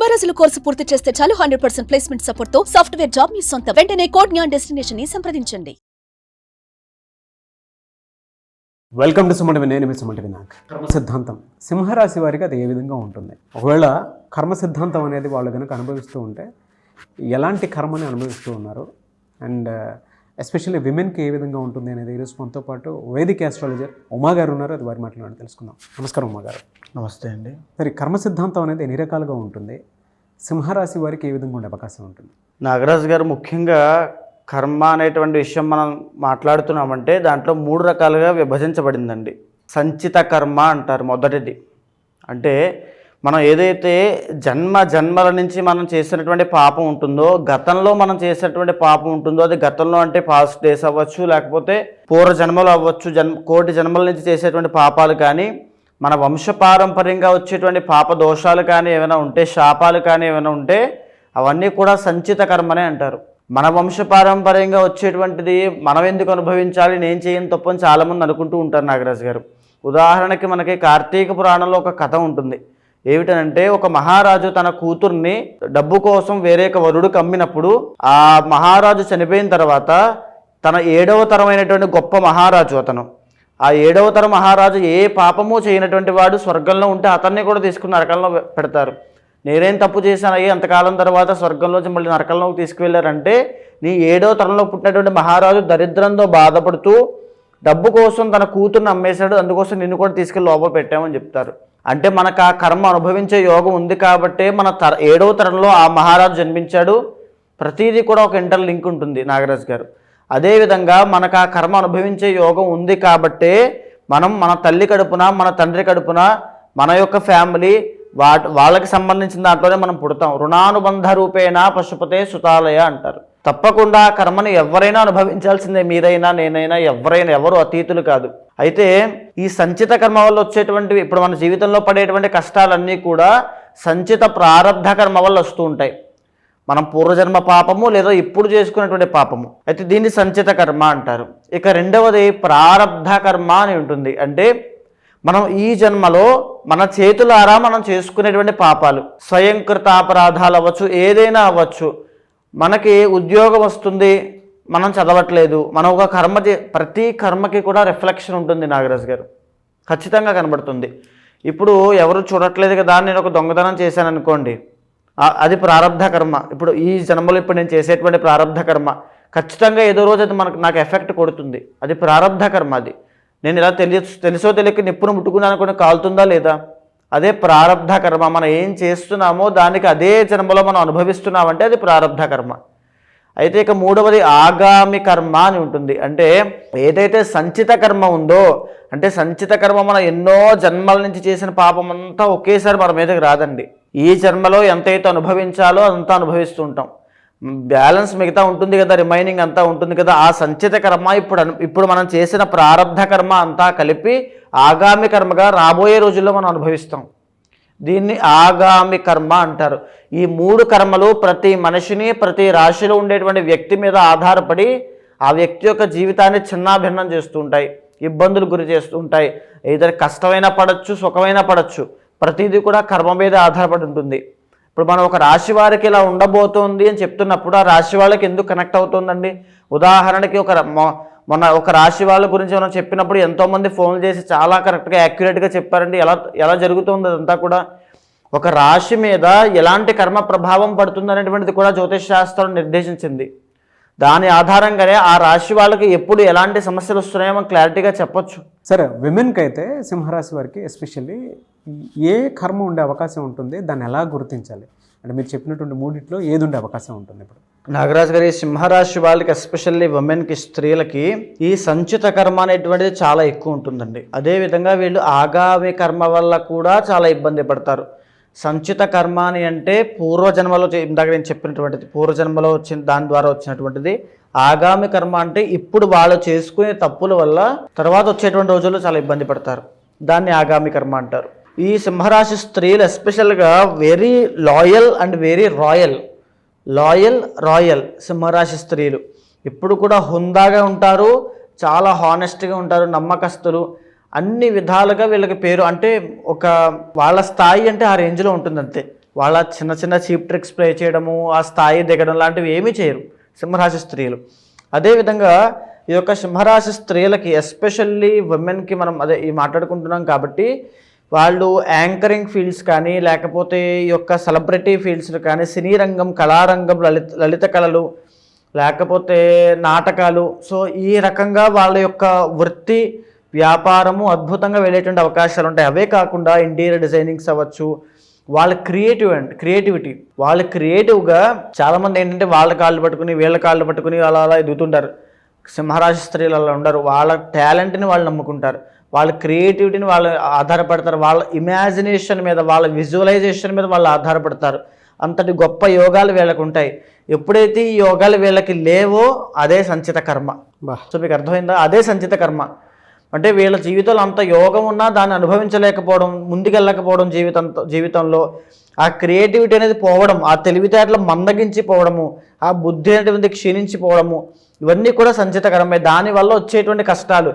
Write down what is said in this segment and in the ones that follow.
తొంభై రోజుల కోర్సు పూర్తి చేస్తే చాలు హండ్రెడ్ పర్సెంట్ ప్లేస్మెంట్ సపోర్ట్తో సాఫ్ట్వేర్ జాబ్ మీ సొంత. వెంటనే కోడ్ జ్ఞాన్ డెస్టినేషన్ని సంప్రదించండి. వెల్కమ్ టు సుమంటి నేను మీ సుమంటి వినాయక్ కర్మ సిద్ధాంతం. సింహరాశి వారికి అది ఏ విధంగా ఉంటుంది? ఒకవేళ కర్మ సిద్ధాంతం అనేది వాళ్ళు కనుక అనుభవిస్తూ ఉంటే ఎలాంటి కర్మని అనుభవిస్తూ ఉన్నారు? అండ్ ఎస్పెషల్లీ విమెన్కి ఏ విధంగా ఉంటుంది అనేది ఈరోజు మనతో పాటు వేదిక ఆస్ట్రాలజర్ ఉమా గారు ఉన్నారు. అది వారి మాట్లాడి తెలుసుకుందాం. నమస్కారం ఉమా గారు. నమస్తే అండి. సరే కర్మ సిద్ధాంతం అనేది ఎన్ని రకాలుగా ఉంటుంది. సింహరాశి వారికి ఏ విధంగా ఉండే అవకాశం ఉంటుంది? నాగరాజు గారు ముఖ్యంగా కర్మ అనేటువంటి విషయం మనం మాట్లాడుతున్నామంటే దాంట్లో మూడు రకాలుగా విభజించబడిందండి. సంచిత కర్మ అంటారు మొదటిది. అంటే మనం ఏదైతే జన్మ జన్మల నుంచి మనం చేసినటువంటి పాపం ఉంటుందో గతంలో మనం చేసినటువంటి పాపం ఉంటుందో అది గతంలో అంటే పాస్ట్ డేస్ అవ్వచ్చు లేకపోతే పూర్వ జన్మలు అవ్వచ్చు జన్మ కోటి జన్మల నుంచి చేసేటువంటి పాపాలు కానీ మన వంశపారంపర్యంగా వచ్చేటువంటి పాప దోషాలు కానీ ఏమైనా ఉంటే శాపాలు కానీ ఏమైనా ఉంటే అవన్నీ కూడా సంచిత కర్మనే అంటారు. మన వంశపారంపర్యంగా వచ్చేటువంటిది మనం ఎందుకు అనుభవించాలి నేను చేయని తప్పని చాలామంది అనుకుంటూ ఉంటారు నాగరాజు గారు. ఉదాహరణకి మనకి కార్తీక పురాణంలో ఒక కథ ఉంటుంది. ఏమిటనంటే ఒక మహారాజు తన కూతుర్ని డబ్బు కోసం వేరే ఒక వరుడికి అమ్మినప్పుడు ఆ మహారాజు చనిపోయిన తర్వాత తన ఏడవ తరమైనటువంటి గొప్ప మహారాజు అతను. ఆ ఏడవ తరం మహారాజు ఏ పాపము చేయనటువంటి వాడు స్వర్గంలో ఉంటే అతన్ని కూడా తీసుకుని నరకంలో పెడతారు. నేనేం తప్పు చేశానయ్యి అంతకాలం తర్వాత స్వర్గంలోంచి మళ్ళీ నరకంలోకి తీసుకువెళ్ళారంటే నీ ఏడవ తరంలో పుట్టినటువంటి మహారాజు దరిద్రంతో బాధపడుతూ డబ్బు కోసం తన కూతుర్ని అమ్మేశాడు అందుకోసం నిన్ను కూడా తీసుకెళ్ళి లోపల పెట్టామని చెప్తారు. అంటే మనకు ఆ కర్మ అనుభవించే యోగం ఉంది కాబట్టే మన తర ఏడవ తరంలో ఆ మహారాజు జన్మించాడు. ప్రతిదీ కూడా ఒక ఇంటర్ లింక్ ఉంటుంది నాగరాజు గారు. అదేవిధంగా మనకు ఆ కర్మ అనుభవించే యోగం ఉంది కాబట్టే మనం మన తల్లి కడుపున మన తండ్రి కడుపున మన యొక్క ఫ్యామిలీ వాటి వాళ్ళకి సంబంధించిన దాంట్లోనే మనం పుడతాం. రుణానుబంధ రూపేణ పశుపతే సుతాలయ అంటారు. తప్పకుండా కర్మను కర్మని ఎవరైనా అనుభవించాల్సిందే. మీరైనా నేనైనా ఎవరైనా ఎవరు అతీతులు కాదు. అయితే ఈ సంచిత కర్మ వల్ల వచ్చేటువంటివి ఇప్పుడు మన జీవితంలో పడేటువంటి కష్టాలన్నీ కూడా సంచిత ప్రారంధ కర్మ వల్ల వస్తూ ఉంటాయి. మనం పూర్వజన్మ పాపము లేదా ఇప్పుడు చేసుకునేటువంటి పాపము. అయితే దీన్ని సంచిత కర్మ అంటారు. ఇక రెండవది ప్రారంధ కర్మ అని ఉంటుంది. అంటే మనం ఈ జన్మలో మన చేతులారా మనం చేసుకునేటువంటి పాపాలు. స్వయంకృత అపరాధాలు అవ్వచ్చు ఏదైనా అవ్వచ్చు. మనకి ఉద్యోగం వస్తుంది మనం చదవట్లేదు మనం ఒక కర్మ చే ప్రతి కర్మకి కూడా రిఫ్లెక్షన్ ఉంటుంది నాగరాజు గారు. ఖచ్చితంగా కనబడుతుంది. ఇప్పుడు ఎవరు చూడట్లేదు కదా అని నేను ఒక దొంగతనం చేశాను అనుకోండి. అది ప్రారంధ కర్మ. ఇప్పుడు ఈ జన్మలో ఇప్పుడు నేను చేసేటువంటి ప్రారంధ కర్మ. ఖచ్చితంగా ఏదో రోజు అది మనకు నాకు ఎఫెక్ట్ కొడుతుంది. అది ప్రారంధ కర్మ అది. నేను ఇలా తెలియ తెలుసో తెలియక నిప్పును ముట్టుకున్నాను కూడా కాలుతుందా లేదా? అదే ప్రారంధ కర్మ. మనం ఏం చేస్తున్నామో దానికి అదే జన్మలో మనం అనుభవిస్తున్నామంటే అది ప్రారంధ కర్మ. అయితే ఇక మూడవది ఆగామి కర్మ అని ఉంటుంది. అంటే ఏదైతే సంచిత కర్మ ఉందో అంటే సంచిత కర్మ మనం ఎన్నో జన్మల నుంచి చేసిన పాపం అంతా ఒకేసారి మన మీదకి రాదండి. ఈ జన్మలో ఎంతైతే అనుభవించాలో అంతా అనుభవిస్తూ ఉంటాం. బ్యాలెన్స్ మిగతా ఉంటుంది కదా రిమైనింగ్ అంతా ఉంటుంది కదా ఆ సంచిత కర్మ ఇప్పుడు ఇప్పుడు మనం చేసిన ప్రారంధ కర్మ అంతా కలిపి ఆగామి కర్మగా రాబోయే రోజుల్లో మనం అనుభవిస్తాం. దీన్ని ఆగామి కర్మ అంటారు. ఈ మూడు కర్మలు ప్రతి మనిషిని ప్రతి రాశిలో ఉండేటువంటి వ్యక్తి మీద ఆధారపడి ఆ వ్యక్తి యొక్క జీవితాన్ని చిన్నాభిన్నం చేస్తూ ఉంటాయి ఇబ్బందులు గురి చేస్తూ ఉంటాయి. ఏదైనా కష్టమైనా పడచ్చు సుఖమైనా పడచ్చు. ప్రతిదీ కూడా కర్మ మీద ఆధారపడి ఉంటుంది. ఇప్పుడు మనం ఒక రాశి వారికి ఇలా ఉండబోతోంది అని చెప్తున్నప్పుడు ఆ రాశి వాళ్ళకి ఎందుకు కనెక్ట్ అవుతుందండి? ఉదాహరణకి ఒక మొన్న ఒక రాశి వాళ్ళ గురించి మనం చెప్పినప్పుడు ఎంతోమంది ఫోన్లు చేసి చాలా కరెక్ట్గా యాక్యురేట్గా చెప్పారండి. ఎలా ఎలా జరుగుతుంది అదంతా కూడా? ఒక రాశి మీద ఎలాంటి కర్మ ప్రభావం పడుతుంది అనేటువంటిది కూడా జ్యోతిష్ శాస్త్రం నిర్దేశించింది. దాని ఆధారంగానే ఆ రాశి వాళ్ళకి ఎప్పుడు ఎలాంటి సమస్యలు వస్తున్నాయో మనం క్లారిటీగా చెప్పొచ్చు. సరే విమెన్కి అయితే సింహరాశి వారికి ఎస్పెషల్లీ ఏ కర్మ ఉండే అవకాశం ఉంటుంది దాన్ని ఎలా గుర్తించాలి? అంటే మీరు చెప్పినటువంటి మూడిట్లో ఏది ఉండే అవకాశం ఉంటుంది ఇప్పుడు? నాగరాజు గారి సింహరాశి వాళ్ళకి ఎస్పెషల్లీ ఉమెన్కి స్త్రీలకి ఈ సంచిత కర్మ అనేటువంటిది చాలా ఎక్కువ ఉంటుందండి. అదేవిధంగా వీళ్ళు ఆగామి కర్మ వల్ల కూడా చాలా ఇబ్బంది పడతారు. సంచిత కర్మ అని అంటే పూర్వజన్మలో చే- ఇందాక నేను చెప్పినటువంటిది పూర్వజన్మలో వచ్చిన దాని ద్వారా వచ్చినటువంటిది. ఆగామి కర్మ అంటే ఇప్పుడు వాళ్ళు చేసుకునే తప్పుల వల్ల తర్వాత వచ్చేటువంటి రోజుల్లో చాలా ఇబ్బంది పడతారు. దాన్ని ఆగామి కర్మ అంటారు. ఈ సింహరాశి స్త్రీలు ఎస్పెషల్గా very loyal and very royal. Loyal royal సింహరాశి స్త్రీలు. ఇప్పుడు కూడా హుందాగా ఉంటారు చాలా హానెస్ట్గా ఉంటారు నమ్మకస్తులు. అన్ని విధాలుగా వీళ్ళకి పేరు అంటే ఒక వాళ్ళ స్థాయి అంటే ఆ రేంజ్లో ఉంటుంది అంతే వాళ్ళ చిన్న చిన్న చీప్ ట్రిక్స్ ప్లే చేయడము ఆ స్థాయి దిగడం లాంటివి ఏమీ చేయరు సింహరాశి స్త్రీలు. అదేవిధంగా ఈ యొక్క సింహరాశి స్త్రీలకి ఎస్పెషల్లీ ఉమెన్కి మనం అదే ఈ మాట్లాడుకుంటున్నాం కాబట్టి వాళ్ళు యాంకరింగ్ ఫీల్డ్స్ కానీ లేకపోతే ఈ యొక్క సెలబ్రిటీ ఫీల్డ్స్ కానీ సినీ రంగం కళారంగం లలిత లలిత కళలు లేకపోతే నాటకాలు. సో ఈ రకంగా వాళ్ళ యొక్క వృత్తి వ్యాపారము అద్భుతంగా వెళ్ళేటువంటి అవకాశాలు ఉంటాయి. అవే కాకుండా ఇంటీరియర్ డిజైనింగ్స్ అవ్వచ్చు. వాళ్ళ క్రియేటివ్ అండ్ క్రియేటివిటీ వాళ్ళు క్రియేటివ్గా చాలామంది ఏంటంటే వాళ్ళ కాళ్ళు పట్టుకుని వీళ్ళ కాళ్ళు పట్టుకుని అలా అలా ఎదుగుతుంటారు. సింహరాజ స్త్రీలు అలా ఉండరు. వాళ్ళ టాలెంట్ని వాళ్ళు నమ్ముకుంటారు. వాళ్ళ క్రియేటివిటీని వాళ్ళు ఆధారపడతారు. వాళ్ళ ఇమాజినేషన్ మీద వాళ్ళ విజువలైజేషన్ మీద వాళ్ళు ఆధారపడతారు. అంతటి గొప్ప యోగాలు వీళ్ళకు ఉంటాయి. ఎప్పుడైతే ఈ యోగాలు వీళ్ళకి లేవో అదే సంచిత కర్మ. సో మీకు అర్థమైందా? అదే సంచిత కర్మ. అంటే వీళ్ళ జీవితంలో అంత యోగం ఉన్నా దాన్ని అనుభవించలేకపోవడం ముందుకెళ్ళకపోవడం జీవితంతో జీవితంలో ఆ క్రియేటివిటీ అనేది పోవడం ఆ తెలివితేటలు మందగించిపోవడము ఆ బుద్ధి అనేటువంటి క్షీణించిపోవడము ఇవన్నీ కూడా సంచితకరమే దానివల్ల వచ్చేటువంటి కష్టాలు.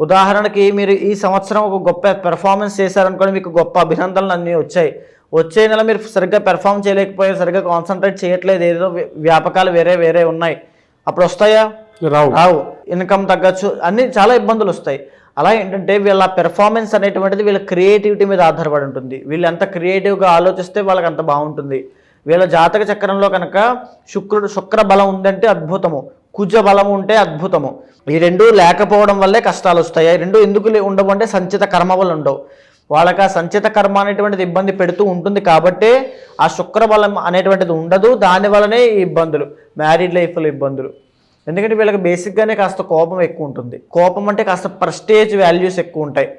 ఉదాహరణకి మీరు ఈ సంవత్సరం ఒక గొప్ప పెర్ఫార్మెన్స్ చేశారనుకోండి మీకు గొప్ప అభినందనలు అన్నీ వచ్చాయి. వచ్చే నెల మీరు సరిగ్గా పెర్ఫామ్ చేయలేకపోయారు సరిగ్గా కాన్సన్ట్రేట్ చేయట్లేదు ఏదో వ్య- వ్యాపకాలు వేరే వేరే ఉన్నాయి. అప్పుడు వస్తాయా? రావు. రావు. ఇన్కమ్ తగ్గచ్చు. అన్ని చాలా ఇబ్బందులు వస్తాయి. అలా ఏంటంటే వీళ్ళ పెర్ఫార్మెన్స్ అనేటువంటిది వీళ్ళ క్రియేటివిటీ మీద ఆధారపడి ఉంటుంది. వీళ్ళు ఎంత క్రియేటివ్గా ఆలోచిస్తే వాళ్ళకి అంత బాగుంటుంది. వీళ్ళ జాతక చక్రంలో కనుక శుక్రుడు శుక్ర బలం ఉందంటే అద్భుతము. కుజ బలం ఉంటే అద్భుతము. ఈ రెండు లేకపోవడం వల్లే కష్టాలు వస్తాయి. ఈ రెండు ఎందుకు లే- ఉండవు అంటే సంచిత కర్మ వల్ల ఉండవు. వాళ్ళకి ఆ సంచిత కర్మ అనేటువంటిది ఇబ్బంది పెడుతూ ఉంటుంది కాబట్టి ఆ శుక్ర బలం అనేటువంటిది ఉండదు. దానివల్లనే ఈ ఇబ్బందులు మ్యారీడ్ లైఫ్లో ఇబ్బందులు. ఎందుకంటే వీళ్ళకి బేసిక్గానే కాస్త కోపం ఎక్కువ ఉంటుంది. కోపం అంటే కాస్త ప్రెస్టేజ్ వాల్యూస్ ఎక్కువ ఉంటాయి.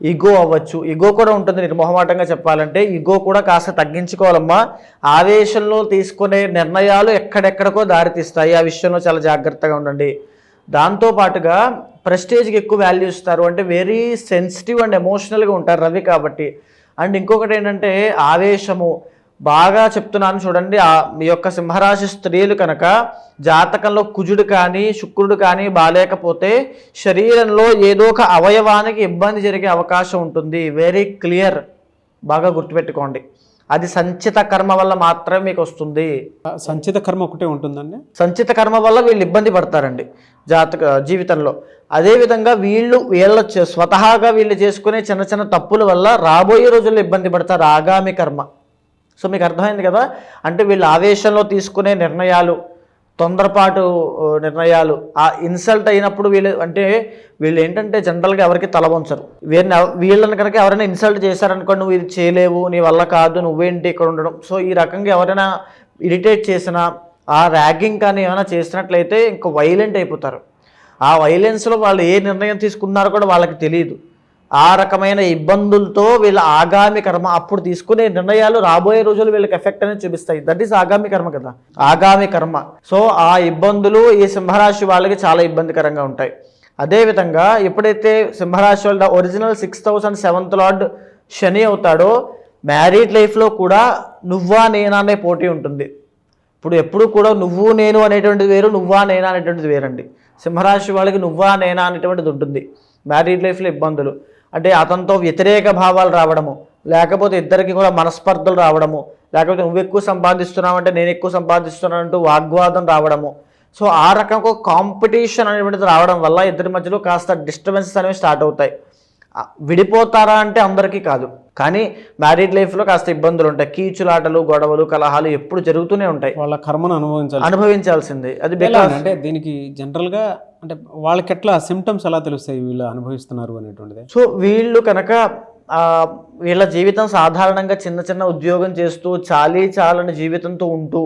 ఈగో అవ్వచ్చు. ఈగో కూడా ఉంటుంది నిర్మోహమాటంగా చెప్పాలంటే. ఈగో కూడా కాస్త తగ్గించుకోవాలమ్మా. ఆవేశంలో తీసుకునే నిర్ణయాలు ఎక్కడెక్కడికో దారితీస్తాయి. ఆ విషయంలో చాలా జాగ్రత్తగా ఉండండి. దాంతో పాటుగా ప్రెస్టేజ్కి ఎక్కువ వాల్యూ ఇస్తారు. అంటే వెరీ సెన్సిటివ్ అండ్ ఎమోషనల్గా ఉంటారు రవి కాబట్టి. అండ్ ఇంకొకటి ఏంటంటే ఆవేశము. బాగా చెప్తున్నాను చూడండి. ఆ మీ యొక్క సింహరాశి స్త్రీలు కనుక జాతకంలో కుజుడు కానీ శుక్రుడు కానీ బాలేకపోతే శరీరంలో ఏదో ఒక అవయవానికి ఇబ్బంది జరిగే అవకాశం ఉంటుంది. వెరీ క్లియర్ బాగా గుర్తుపెట్టుకోండి. అది సంచిత కర్మ వల్ల మాత్రమే మీకు వస్తుంది. సంచిత కర్మ ఒకటే ఉంటుందండి? సంచిత కర్మ వల్ల వీళ్ళు ఇబ్బంది పడతారండి జాతక జీవితంలో. అదేవిధంగా వీళ్ళు వీళ్ళ స్వతహాగా వీళ్ళు చేసుకునే చిన్న చిన్న తప్పుల వల్ల రాబోయే రోజుల్లో ఇబ్బంది పడతారు ఆగామి కర్మ. సో మీకు అర్థమైంది కదా? అంటే వీళ్ళు ఆవేశంలో తీసుకునే నిర్ణయాలు తొందరపాటు నిర్ణయాలు ఆ ఇన్సల్ట్ అయినప్పుడు వీళ్ళు అంటే వీళ్ళు ఏంటంటే జనరల్గా ఎవరికి తల వంచరు. వీరిని వీళ్ళని కనుక ఎవరైనా ఇన్సల్ట్ చేశారనుకోండి నువ్వు ఇది చేయలేవు నీ వల్ల కాదు నువ్వేంటి ఇక్కడ ఉండడం. సో ఈ రకంగా ఎవరైనా ఇరిటేట్ చేసినా ఆ ర్యాగింగ్ కానీ ఏమైనా చేసినట్లయితే ఇంకా వైలెంట్ అయిపోతారు. ఆ వైలెన్స్లో వాళ్ళు ఏ నిర్ణయం తీసుకున్నారో కూడా వాళ్ళకి తెలియదు. ఆ రకమైన ఇబ్బందులతో వీళ్ళ ఆగామి కర్మ అప్పుడు తీసుకునే నిర్ణయాలు రాబోయే రోజులు వీళ్ళకి ఎఫెక్ట్ అనేది చూపిస్తాయి. దట్ ఈస్ ఆగామి కర్మ కదా. ఆగామి కర్మ. సో ఆ ఇబ్బందులు ఈ సింహరాశి వాళ్ళకి చాలా ఇబ్బందికరంగా ఉంటాయి. అదేవిధంగా ఎప్పుడైతే సింహరాశి వాళ్ళ original six thousand seventh lord Shani అవుతాడో మ్యారీడ్ లైఫ్లో కూడా నువ్వా నేనా అనే పోటీ ఉంటుంది. ఇప్పుడు ఎప్పుడు కూడా నువ్వు నేను అనేటువంటిది వేరు నువ్వా నేనా అనేటువంటిది వేరండి. సింహరాశి వాళ్ళకి నువ్వా నేనా అనేటువంటిది ఉంటుంది. మ్యారీడ్ లైఫ్లో ఇబ్బందులు. అంటే అతనితో వ్యతిరేక భావాలు రావడము లేకపోతే ఇద్దరికి కూడా మనస్పర్ధలు రావడము లేకపోతే నువ్వు ఎక్కువ సంపాదిస్తున్నావు అంటే నేను ఎక్కువ సంపాదిస్తున్నాను అంటూ వాగ్వాదం రావడము. సో ఆ రకంగా కాంపిటీషన్ అనేటువంటిది రావడం వల్ల ఇద్దరి మధ్యలో కాస్త డిస్టర్బెన్సెస్ అనేవి స్టార్ట్ అవుతాయి. విడిపోతారా అంటే అందరికీ కాదు. కానీ మ్యారీడ్ లైఫ్లో కాస్త ఇబ్బందులు ఉంటాయి. కీచులాటలు గొడవలు కలహాలు ఎప్పుడు జరుగుతూనే ఉంటాయి. వాళ్ళ కర్మను అనుభవించాలి. అనుభవించాల్సిందే. అది బికాస్ అంటే దీనికి జనరల్గా అంటే వాళ్ళకి ఎట్లా సిమ్టమ్స్ ఎలా తెలుస్తాయి వీళ్ళు అనుభవిస్తున్నారు అనేటువంటిది? సో వీళ్ళు కనుక వీళ్ళ జీవితం సాధారణంగా చిన్న చిన్న ఉద్యోగం చేస్తూ చాలీ చాలని జీవితంతో ఉంటూ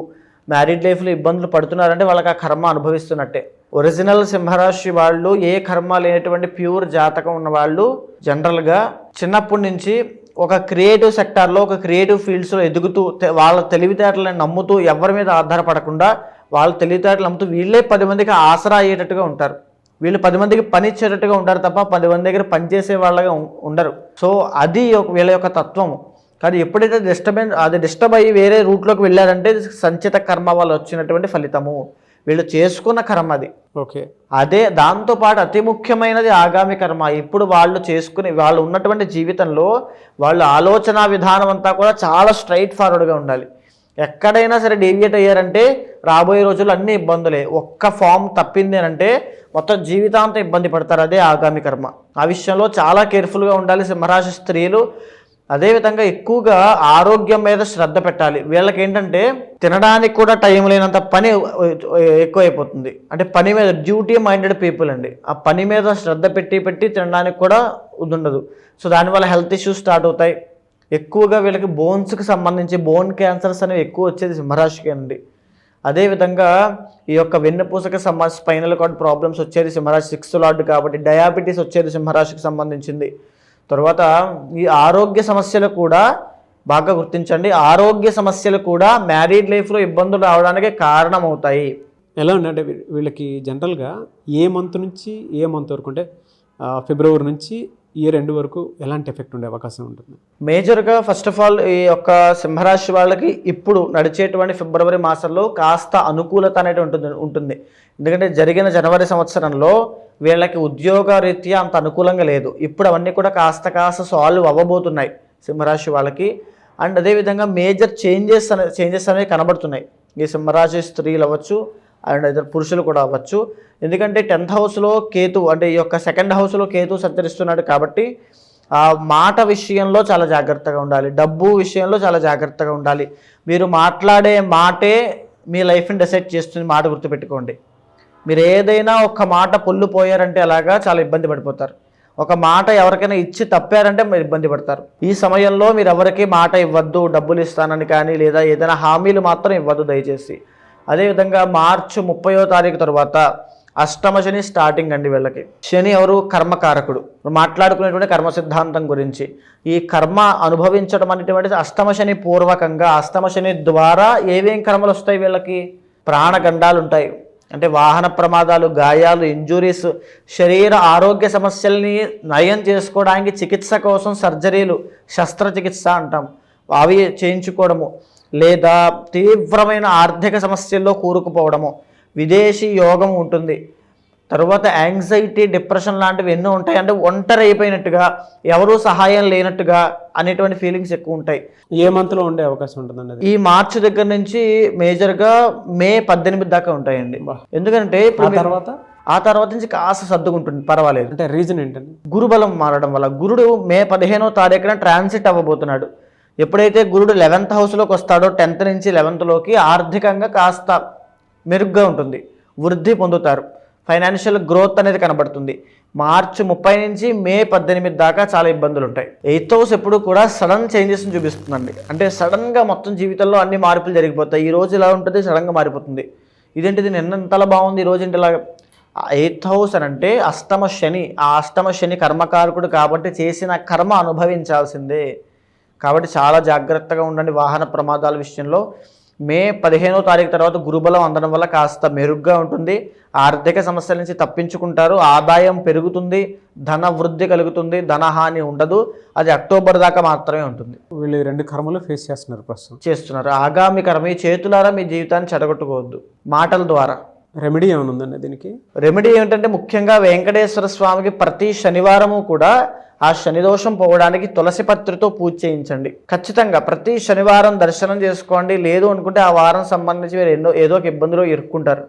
మ్యారీడ్ లైఫ్లో ఇబ్బందులు పడుతున్నారంటే వాళ్ళకి ఆ కర్మ అనుభవిస్తున్నట్టే. ఒరిజినల్ సింహరాశి వాళ్ళు ఏ కర్మ లేనటువంటి ప్యూర్ జాతకం ఉన్న వాళ్ళు జనరల్గా చిన్నప్పటి నుంచి ఒక క్రియేటివ్ సెక్టార్లో ఒక క్రియేటివ్ ఫీల్డ్స్లో ఎదుగుతూ వాళ్ళ తెలివితేటలను నమ్ముతూ ఎవరి మీద ఆధారపడకుండా వాళ్ళ తెలివితేటలు నమ్ముతూ వీళ్ళే పది మందికి ఆసరా అయ్యేటట్టుగా ఉంటారు. వీళ్ళు పది మందికి పని ఇచ్చేటట్టుగా ఉంటారు తప్ప పది మంది దగ్గర పని చేసే వాళ్ళగా ఉండరు. సో అది వీళ్ళ యొక్క తత్వము కానీ ఎప్పుడైతే డిస్టర్బెన్స్ అది డిస్టర్బ్ అయ్యి వేరే రూట్లోకి వెళ్ళారంటే సంచిత కర్మ వల్ల వచ్చినటువంటి ఫలితము. వీళ్ళు చేసుకున్న కర్మ అది. ఓకే. అదే దాంతోపాటు అతి ముఖ్యమైనది ఆగామి కర్మ. ఇప్పుడు వాళ్ళు చేసుకుని వాళ్ళు ఉన్నటువంటి జీవితంలో వాళ్ళ ఆలోచన విధానం అంతా కూడా చాలా స్ట్రైట్ ఫార్వర్డ్గా ఉండాలి. ఎక్కడైనా సరే డేవియేట్ అయ్యారంటే రాబోయే రోజుల్లో అన్ని ఇబ్బందులే. ఒక్క ఫామ్ తప్పింది అంటే మొత్తం జీవితాంతం ఇబ్బంది పడతారు. అదే ఆగామి కర్మ. ఆ విషయంలో చాలా కేర్ఫుల్గా ఉండాలి సింహరాశి స్త్రీలు. అదేవిధంగా ఎక్కువగా ఆరోగ్యం మీద శ్రద్ధ పెట్టాలి. వీళ్ళకి ఏంటంటే తినడానికి కూడా టైం లేనంత పని ఎక్కువైపోతుంది. అంటే పని మీద డ్యూటీ మైండెడ్ పీపుల్ అండి. ఆ పని మీద శ్రద్ధ పెట్టి పెట్టి తినడానికి కూడా ఉండదు. సో దానివల్ల హెల్త్ ఇష్యూస్ స్టార్ట్ అవుతాయి. ఎక్కువగా వీళ్ళకి బోన్స్కి సంబంధించి బోన్ క్యాన్సర్స్ అనేవి ఎక్కువ వచ్చేది సింహరాశికి అండి. అదేవిధంగా ఈ యొక్క వెన్నుపూసకి సంబంధించి స్పైనల్ కార్డ్ ప్రాబ్లమ్స్ వచ్చేది సింహరాశి సిక్స్త్ లార్డ్ కాబట్టి డయాబెటీస్ వచ్చేది సింహరాశికి సంబంధించింది. తర్వాత ఈ ఆరోగ్య సమస్యలు కూడా బాగా గుర్తించండి. ఆరోగ్య సమస్యలు కూడా మ్యారీడ్ లైఫ్లో ఇబ్బందులు రావడానికి కారణమవుతాయి. ఎలా ఉందంటే వీళ్ళకి జనరల్గా ఏ మంత్ నుంచి ఏ మంత్ వరకు అంటే ఫిబ్రవరి నుంచి ఈ రెండు వరకు ఎలాంటి ఎఫెక్ట్ ఉండే అవకాశం ఉంటుంది? మేజర్గా ఫస్ట్ ఆఫ్ ఆల్ ఈ యొక్క సింహరాశి వాళ్ళకి ఇప్పుడు నడిచేటువంటి ఫిబ్రవరి మాసంలో కాస్త అనుకూలత అనేది ఉంటుంది ఉంటుంది. ఎందుకంటే జరిగిన జనవరి సంవత్సరంలో వీళ్ళకి ఉద్యోగ రీత్యా అంత అనుకూలంగా లేదు. ఇప్పుడు అవన్నీ కూడా కాస్త కాస్త సాల్వ్ అవ్వబోతున్నాయి సింహరాశి వాళ్ళకి. అండ్ అదేవిధంగా మేజర్ చేంజెస్ అనే చేంజెస్ అనేవి కనబడుతున్నాయి. ఈ సింహరాశి స్త్రీలు అవ్వచ్చు అండ్ ఇద్దరు పురుషులు కూడా అవ్వచ్చు. ఎందుకంటే టెన్త్ హౌస్లో కేతు అంటే ఈ యొక్క సెకండ్ హౌస్లో కేతు సంచరిస్తున్నాడు కాబట్టి ఆ మాట విషయంలో చాలా జాగ్రత్తగా ఉండాలి. డబ్బు విషయంలో చాలా జాగ్రత్తగా ఉండాలి. మీరు మాట్లాడే మాటే మీ లైఫ్ని డిసైడ్ చేస్తుంది మాట గుర్తుపెట్టుకోండి. మీరు ఏదైనా ఒక మాట పొల్లు పోయారంటే అలాగా చాలా ఇబ్బంది పడిపోతారు. ఒక మాట ఎవరికైనా ఇచ్చి తప్పారంటే మీరు ఇబ్బంది పడతారు. ఈ సమయంలో మీరు ఎవరికి మాట ఇవ్వద్దు డబ్బులు ఇస్తానని కానీ లేదా ఏదైనా హామీలు మాత్రం ఇవ్వద్దు దయచేసి. అదేవిధంగా మార్చి ముప్పయో తారీఖు తర్వాత అష్టమ శని స్టార్టింగ్ అండి వీళ్ళకి. శని ఎవరు? కర్మకారకుడు. మాట్లాడుకునేటువంటి కర్మ సిద్ధాంతం గురించి. ఈ కర్మ అనుభవించడం అనేటువంటిది అష్టమ శని పూర్వకంగా అష్టమ శని ద్వారా ఏవేం కర్మలు వస్తాయి వీళ్ళకి? ప్రాణగండాలు ఉంటాయి. అంటే వాహన ప్రమాదాలు గాయాలు ఇంజురీస్ శరీర ఆరోగ్య సమస్యల్ని నయం చేసుకోవడానికి చికిత్స కోసం సర్జరీలు శస్త్రచికిత్స అంటాం. అవి చేయించుకోవడము. లేదా తీవ్రమైన ఆర్థిక సమస్యల్లో కూరుకుపోవడము విదేశీ యోగం ఉంటుంది. తర్వాత యాంగ్జైటీ డిప్రెషన్ లాంటివి ఎన్నో ఉంటాయి. అంటే ఒంటరి అయిపోయినట్టుగా ఎవరూ సహాయం లేనట్టుగా అనేటువంటి ఫీలింగ్స్ ఎక్కువ ఉంటాయి. ఏ మంత్లో ఉండే అవకాశం ఉంటుందండి ఈ మార్చి దగ్గర నుంచి మేజర్గా మే పద్దెనిమిది దాకా ఉంటాయండి. ఎందుకంటే తర్వాత? ఆ తర్వాత నుంచి కాస్త సర్దుకుంటుంది పర్వాలేదు. అంటే రీజన్ ఏంటండి? గురుబలం మారడం వల్ల గురుడు మే పదిహేనో తారీఖున ట్రాన్సిట్ అవ్వబోతున్నాడు. ఎప్పుడైతే గురుడు లెవెన్త్ హౌస్లోకి వస్తాడో టెన్త్ నుంచి లెవెన్త్లోకి ఆర్థికంగా కాస్త మెరుగ్గా ఉంటుంది వృద్ధి పొందుతారు. ఫైనాన్షియల్ గ్రోత్ అనేది కనబడుతుంది. మార్చి ముప్పై నుంచి మే పద్దెనిమిది దాకా చాలా ఇబ్బందులు ఉంటాయి. ఎయిత్ హౌస్ ఎప్పుడు కూడా సడన్ చేంజెస్ని చూపిస్తుందండి. అంటే సడన్గా మొత్తం జీవితంలో అన్ని మార్పులు జరిగిపోతాయి. ఈ రోజు ఇలా ఉంటుంది? సడన్గా మారిపోతుంది. ఇదేంటిది? నిన్న ఇంతలా బాగుంది? ఈ రోజు ఇంటి ఇలా? ఎయిత్ హౌస్ అని అంటే అష్టమ శని. ఆ అష్టమ శని కర్మకారకుడు కాబట్టి చేసిన కర్మ అనుభవించాల్సిందే. కాబట్టి చాలా జాగ్రత్తగా ఉండండి వాహన ప్రమాదాల విషయంలో. మే పదిహేనో తారీఖు తర్వాత గురుబలం అందడం వల్ల కాస్త మెరుగ్గా ఉంటుంది. ఆర్థిక సమస్యల నుంచి తప్పించుకుంటారు. ఆదాయం పెరుగుతుంది. ధన వృద్ధి కలుగుతుంది. ధనహాని ఉండదు. అది అక్టోబర్ దాకా మాత్రమే ఉంటుంది. వీళ్ళు ఈ రెండు కర్మలు ఫేస్ చేస్తున్నారు ప్రస్తుతం. చేస్తున్నారు. ఆగామి కర్మ మీ చేతులారా మీ జీవితాన్ని చెడగొట్టుకోవద్దు. మాటల ద్వారా. రెమెడీ ఏమైనా ఉందండి దీనికి? రెమెడీ ఏమిటంటే ముఖ్యంగా వెంకటేశ్వర స్వామికి ప్రతి శనివారము కూడా ఆ శనిదోషం పోవడానికి తులసి పత్రితో పూజ చేయించండి. ఖచ్చితంగా ప్రతి శనివారం దర్శనం చేసుకోండి. లేదు అనుకుంటే ఆ వారం సంబంధించి మీరు ఎన్నో ఏదో ఒక ఇబ్బందిలో ఇరుక్కుంటారు.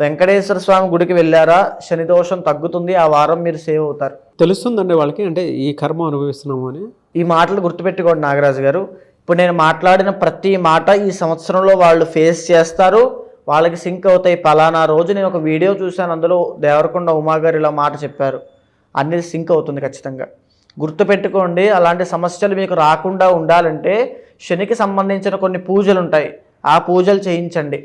వెంకటేశ్వర స్వామి గుడికి వెళ్ళారా? శనిదోషం తగ్గుతుంది. ఆ వారం మీరు సేవ్ అవుతారు. తెలుస్తుందండి వాళ్ళకి? అంటే ఈ కర్మ అనుభవిస్తున్నాము అని. ఈ మాటలు గుర్తుపెట్టుకోండి నాగరాజు గారు. ఇప్పుడు నేను మాట్లాడిన ప్రతి మాట ఈ సంవత్సరంలో వాళ్ళు ఫేస్ చేస్తారు. వాళ్ళకి సింక్ అవుతాయి. పలానా రోజు నేను ఒక వీడియో చూశాను. అందులో దేవరకొండ ఉమా గారు ఇలా మాట చెప్పారు. అన్ని సింక్ అవుతుంది ఖచ్చితంగా. గుర్తుపెట్టుకోండి అలాంటి సమస్యలు మీకు రాకుండా ఉండాలంటే శనికి సంబంధించిన కొన్ని పూజలు ఉంటాయి ఆ పూజలు చేయించండి.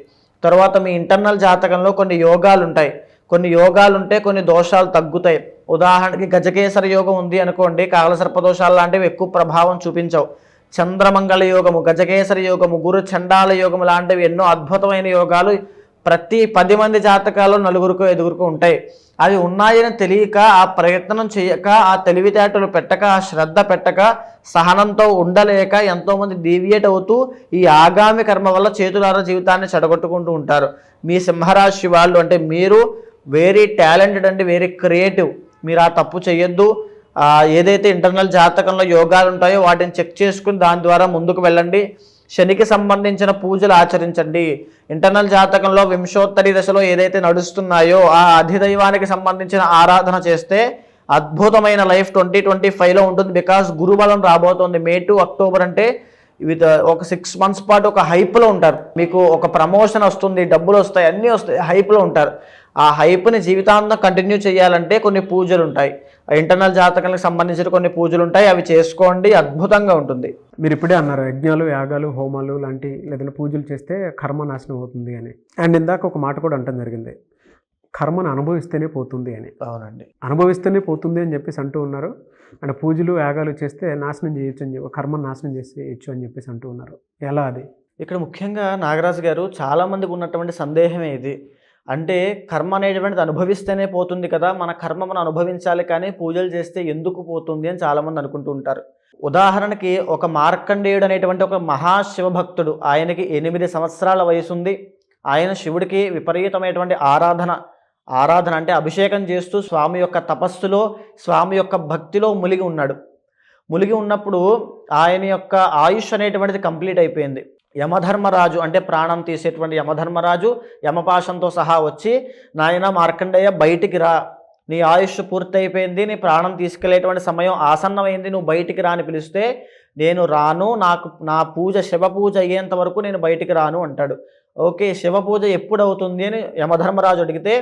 తర్వాత మీ ఇంటర్నల్ జాతకంలో కొన్ని యోగాలు ఉంటాయి కొన్ని యోగాలు ఉంటే కొన్ని దోషాలు తగ్గుతాయి. ఉదాహరణకి గజకేసర యోగం ఉంది అనుకోండి కాలసర్ప దోషాలు లాంటివి ఎక్కువ ప్రభావం చూపించవు. చంద్రమంగళ యోగము గజకేసరి యోగము గురు చండాల యోగము లాంటివి ఎన్నో అద్భుతమైన యోగాలు ప్రతి పది మంది జాతకాల్లో నలుగురికి ఐదుగురికో ఉంటాయి. అవి ఉన్నాయని తెలియక ఆ ప్రయత్నం చేయక ఆ తెలివితేటలు పెట్టక ఆ శ్రద్ధ పెట్టక సహనంతో ఉండలేక ఎంతోమంది డీవియేట్ అవుతూ ఈ ఆగామి కర్మ వల్ల చేతులారా జీవితాన్ని చెడగొట్టుకుంటూ ఉంటారు. మీ సింహరాశి వాళ్ళు అంటే మీరు వెరీ టాలెంటెడ్ అండి వెరీ క్రియేటివ్ మీరు ఆ తప్పు చేయొద్దు. ఏదైతే ఇంటర్నల్ జాతకంలో యోగాలు ఉంటాయో వాటిని చెక్ చేసుకుని దాని ద్వారా ముందుకు వెళ్ళండి. శనికి సంబంధించిన పూజలు ఆచరించండి. ఇంటర్నల్ జాతకంలో వింశోత్తరి దశలో ఏదైతే నడుస్తున్నాయో ఆ అధిదైవానికి సంబంధించిన ఆరాధన చేస్తే అద్భుతమైన లైఫ్ ట్వంటీ ట్వంటీ ఫైవ్లో ఉంటుంది. బికాస్ గురుబలం రాబోతోంది. మే టు అక్టోబర్ అంటే విత్ ఒక సిక్స్ మంత్స్ పాటు ఒక హైప్లో ఉంటారు. మీకు ఒక ప్రమోషన్ వస్తుంది డబ్బులు వస్తాయి అన్నీ వస్తాయి. హైప్లో ఉంటారు. ఆ హైప్ని జీవితాంతం కంటిన్యూ చేయాలంటే కొన్ని పూజలు ఉంటాయి. ఇంటర్నల్ జాతకాలకు సంబంధించిన కొన్ని పూజలు ఉంటాయి అవి చేసుకోండి అద్భుతంగా ఉంటుంది. మీరు ఇప్పుడే అన్నారు యజ్ఞాలు యాగాలు హోమాలు లాంటి లేదంటే పూజలు చేస్తే కర్మ నాశనం అవుతుంది అని. అండ్ ఇందాక ఒక మాట కూడా అంటం జరిగింది కర్మను అనుభవిస్తేనే పోతుంది అని. అవునండి. అనుభవిస్తేనే పోతుంది అని చెప్పేసి అంటూ ఉన్నారు. అంటే పూజలు యాగాలు చేస్తే నాశనం చేయొచ్చు అని చెప్పి కర్మను నాశనం చేసేయచ్చు అని చెప్పేసి అంటూ ఉన్నారు. ఎలా అది? ఇక్కడ ముఖ్యంగా నాగరాజు గారు చాలా మందికి ఉన్నటువంటి సందేహమే ఇది. అంటే కర్మ అనేటువంటిది అనుభవిస్తేనే పోతుంది కదా. మన కర్మ మనం అనుభవించాలి కానీ పూజలు చేస్తే ఎందుకు పోతుంది అని చాలామంది అనుకుంటూ ఉంటారు. ఉదాహరణకి ఒక మార్కండేయుడు అనేటువంటి ఒక మహాశివభక్తుడు ఆయనకి ఎనిమిది సంవత్సరాల వయసు ఉంది ఆయన శివుడికి విపరీతమైనటువంటి ఆరాధన ఆరాధన అంటే అభిషేకం చేస్తూ స్వామి యొక్క తపస్సులో స్వామి యొక్క భక్తిలో మునిగి ఉన్నాడు. మునిగి ఉన్నప్పుడు ఆయన యొక్క ఆయుష్ అనేటువంటిది కంప్లీట్ అయిపోయింది. యమధర్మరాజు అంటే ప్రాణం తీసేటువంటి యమధర్మరాజు యమపాశంతో సహా వచ్చి నాయన మార్కండేయ బయటికి రా. నీ ఆయుష్ పూర్తయిపోయింది నీ ప్రాణం తీసుకెళ్ళేటువంటి సమయం ఆసన్నమైంది నువ్వు బయటికి రా అని పిలిస్తే నేను రాను నాకు నా పూజ శివ పూజ అయ్యేంత వరకు నేను బయటికి రాను అంటాడు. ఓకే శివ పూజ ఎప్పుడు అవుతుంది అని యమధర్మరాజు అడిగితే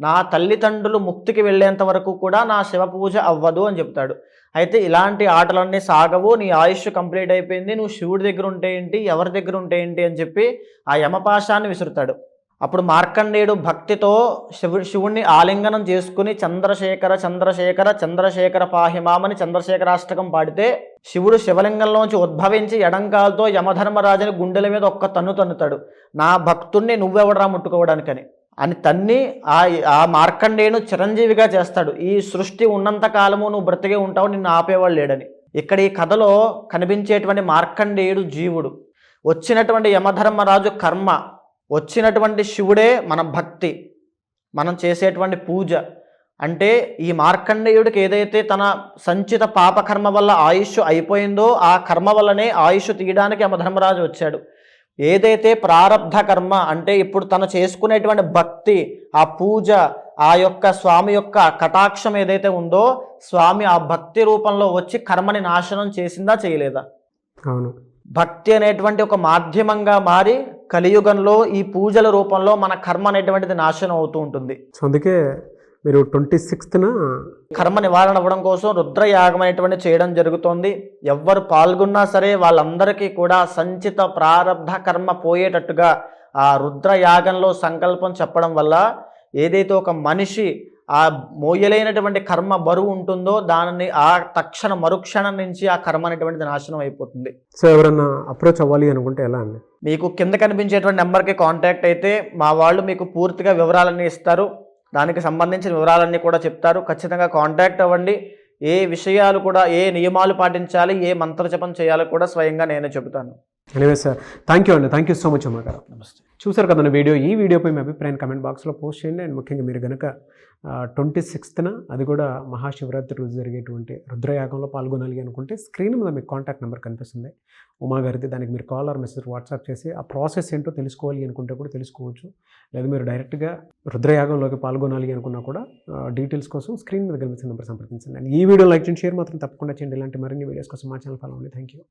నా తల్లిదండ్రులు ముక్తికి వెళ్ళేంత వరకు కూడా నా శివ పూజ అవ్వదు అని చెప్తాడు. అయితే ఇలాంటి ఆటలన్నీ సాగవు నీ ఆయుష్ కంప్లీట్ అయిపోయింది నువ్వు శివుడి దగ్గర ఉంటే ఏంటి ఎవరి దగ్గర ఉంటే ఏంటి అని చెప్పి ఆ యమపాశాన్ని విసురుతాడు. అప్పుడు మార్కండేయుడు భక్తితో శివు శివుణ్ణి ఆలింగనం చేసుకుని చంద్రశేఖర చంద్రశేఖర చంద్రశేఖర పాహిమామని చంద్రశేఖరాష్టకం పాడితే శివుడు శివలింగంలోంచి ఉద్భవించి ఎడంకాలతో యమధర్మరాజుని గుండెల మీద ఒక్క తన్ను తన్నుతాడు. నా భక్తుణ్ణి నువ్వెవడరా ముట్టుకోవడానికని. అని తన్ని ఆ ఆ మార్కండేయును చిరంజీవిగా చేస్తాడు. ఈ సృష్టి ఉన్నంత కాలము నువ్వు బ్రతికే ఉంటావు నిన్ను ఆపేవాడు లేడని. ఇక్కడ ఈ కథలో కనిపించేటువంటి మార్కండేయుడు జీవుడు. వచ్చినటువంటి యమధర్మరాజు కర్మ వచ్చినటువంటి శివుడే మన భక్తి మనం చేసేటువంటి పూజ. అంటే ఈ మార్కండేయుడికి ఏదైతే తన సంచిత పాపకర్మ వల్ల ఆయుష్ అయిపోయిందో ఆ కర్మ వల్లనే ఆయుష్ తీయడానికి యమధర్మరాజు వచ్చాడు. ఏదైతే ప్రారబ్ధ కర్మ అంటే ఇప్పుడు తను చేసుకునేటువంటి భక్తి ఆ పూజ ఆ యొక్క స్వామి యొక్క కటాక్షం ఏదైతే ఉందో స్వామి ఆ భక్తి రూపంలో వచ్చి కర్మని నాశనం చేసిందా చేయలేదా? అవును. భక్తి అనేటువంటి ఒక మాధ్యమంగా మారి కలియుగంలో ఈ పూజల రూపంలో మన కర్మ అనేటువంటిది నాశనం అవుతూ ఉంటుంది. అందుకే మీరు ట్వంటీ సిక్స్త్న కర్మ నివారణ అవ్వడం కోసం రుద్రయాగం అనేటువంటి చేయడం జరుగుతోంది. ఎవ్వరు పాల్గొన్నా సరే వాళ్ళందరికీ కూడా సంచిత ప్రారబ్ధ కర్మ పోయేటట్టుగా ఆ రుద్రయాగంలో సంకల్పం చెప్పడం వల్ల ఏదైతే ఒక మనిషి ఆ మోయలేనటువంటి కర్మ బరువు ఉంటుందో దానిని ఆ తక్షణ మరుక్షణం నుంచి ఆ కర్మ అనేటువంటిది నాశనం అయిపోతుంది. సో ఎవరన్నా అప్రోచ్ అవ్వాలి అనుకుంటే ఎలా అండి? మీకు కింద కనిపించేటువంటి నెంబర్కి కాంటాక్ట్ అయితే మా వాళ్ళు మీకు పూర్తిగా వివరాలన్నీ ఇస్తారు. దానికి సంబంధించిన వివరాలన్నీ కూడా చెప్తారు. ఖచ్చితంగా కాంటాక్ట్ అవ్వండి. ఏ విషయాలు కూడా ఏ నియమాలు పాటించాలి ఏ మంత్రజపం చేయాలో కూడా స్వయంగా నేనే చెబుతాను. ఎనివే సార్ థ్యాంక్ యూ అండి. థ్యాంక్ యూ సో మచ్ అమ్మ గారు. నమస్తే. చూసారు కదండి వీడియో? ఈ వీడియోపై మీ అభిప్రాయం కమెంట్ బాక్స్లో పోస్ట్ చేయండి. అండ్ ముఖ్యంగా మీరు కనుక ట్వంటీ సిక్స్త్న అది కూడా మహాశివరాత్రి రోజు జరిగేటువంటి రుద్రయాగంలో పాల్గొనాలి అనుకుంటే స్క్రీన్ మీద మీకు కాంటాక్ట్ నెంబర్ కనిపిస్తుంది. ఉమా గారిది దానికి మీరు కాల్ ఆర్ మెసేజ్ వాట్సాప్ చేసి ఆ ప్రాసెస్ ఏంటో తెలుసుకోవాలి అనుకుంటే కూడా తెలుసుకోవచ్చు. లేదా మీరు డైరెక్ట్గా రుద్రయాగంలోకి పాల్గొనాలి అనుకున్నా కూడా డీటెయిల్స్ కోసం స్క్రీన్ మీద కనిపిస్తున్న నెంబర్ సంప్రదించండి. అండ్ ఈ వీడియో లైక్ చేయండి షేర్ మాత్రం తప్పకుండా చేయండి. ఇలాంటి మరిన్ని వీడియోస్ కోసం మా ఛానల్ ఫాలో అవ్వండి. Thank you